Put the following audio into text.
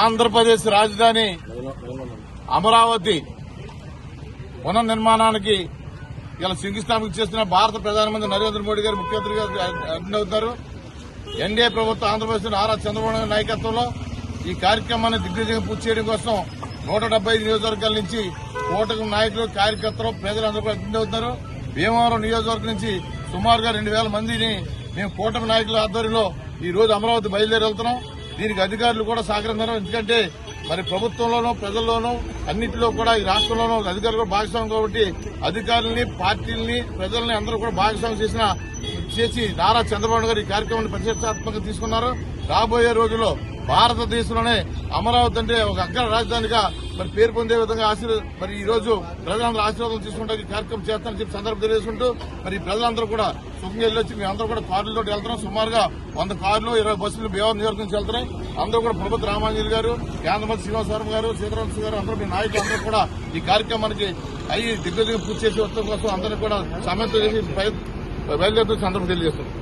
ఆంధ్రప్రదేశ్ రాజధాని అమరావతి పునర్నిర్మాణానికి ఇలా శంకుస్థాపన చేస్తున్న భారత ప్రధానమంత్రి నరేంద్ర మోడీ గారు ముఖ్యమంత్రిగా అటెండ్ అవుతారు ఎన్డీఏ ప్రభుత్వం ఆంధ్రప్రదేశ్ నారా చంద్రబాబు నాయకత్వంలో ఈ కార్యక్రమాన్ని దిగ్విజయంగా పూర్తి చేయడం కోసం నూట డెబ్బై నియోజకవర్గాల నుంచి కూటమి నాయకులు కార్యకర్తలు ప్రజలందరూ అవుతున్నారు భీమవరం నియోజకవర్గం నుంచి సుమారుగా రెండు వేల మందిని మేము కూటమి నాయకుల ఆధ్వర్యంలో ఈ రోజు అమరావతి బయలుదేరి వెళ్తున్నాం. దీనికి అధికారులు కూడా సహకరిస్తున్నారు. ఎందుకంటే మరి ప్రభుత్వంలోనూ ప్రజల్లోనూ అన్నింటిలో కూడా ఈ రాష్ట్రంలోనూ అధికారులు కూడా భాగస్వామ్యం కాబట్టి అధికారుల్ని పార్టీల్ని ప్రజల్ని అందరూ కూడా భాగస్వామ్యం చేసిన చేసి నారా చంద్రబాబు గారు ఈ కార్యక్రమాన్ని ప్రతిష్టాత్మకంగా తీసుకున్నారు. రాబోయే రోజుల్లో భారతదేశంలోనే అమరావతి అంటే ఒక అగ్ర రాజధానిగా మరి పేరు పొందే విధంగా ఆశీర్వ మరి ఈ రోజు ప్రజలందరూ ఆశీర్వాదం తీసుకుంటే ఈ కార్యక్రమం చేస్తానని చెప్పి సందర్భం తెలియజేసుకుంటూ మరి ప్రజలందరూ కూడా సుఖంగా వెళ్ళొచ్చి మేమందరూ కూడా కార్లతో వెళ్తున్నాం. సుమారుగా వంద కార్లు ఇరవై బస్సులు భీమవరం నియోజకవర్గం నుంచి వెళ్తున్నాయి. అందరూ కూడా ప్రభుత్వ రామాంజలి గారు కేంద్ర మంత్రి గారు సీతారామస్ గారు అందరూ మీ నాయకులు అందరూ కూడా ఈ కార్యక్రమానికి అయ్యి దిగ్గజంగా పూర్తి చేసి వస్తాం కోసం అందరినీ కూడా సమయంతో చేసి బయలుదేరుతూ సందర్భం తెలియజేస్తున్నాం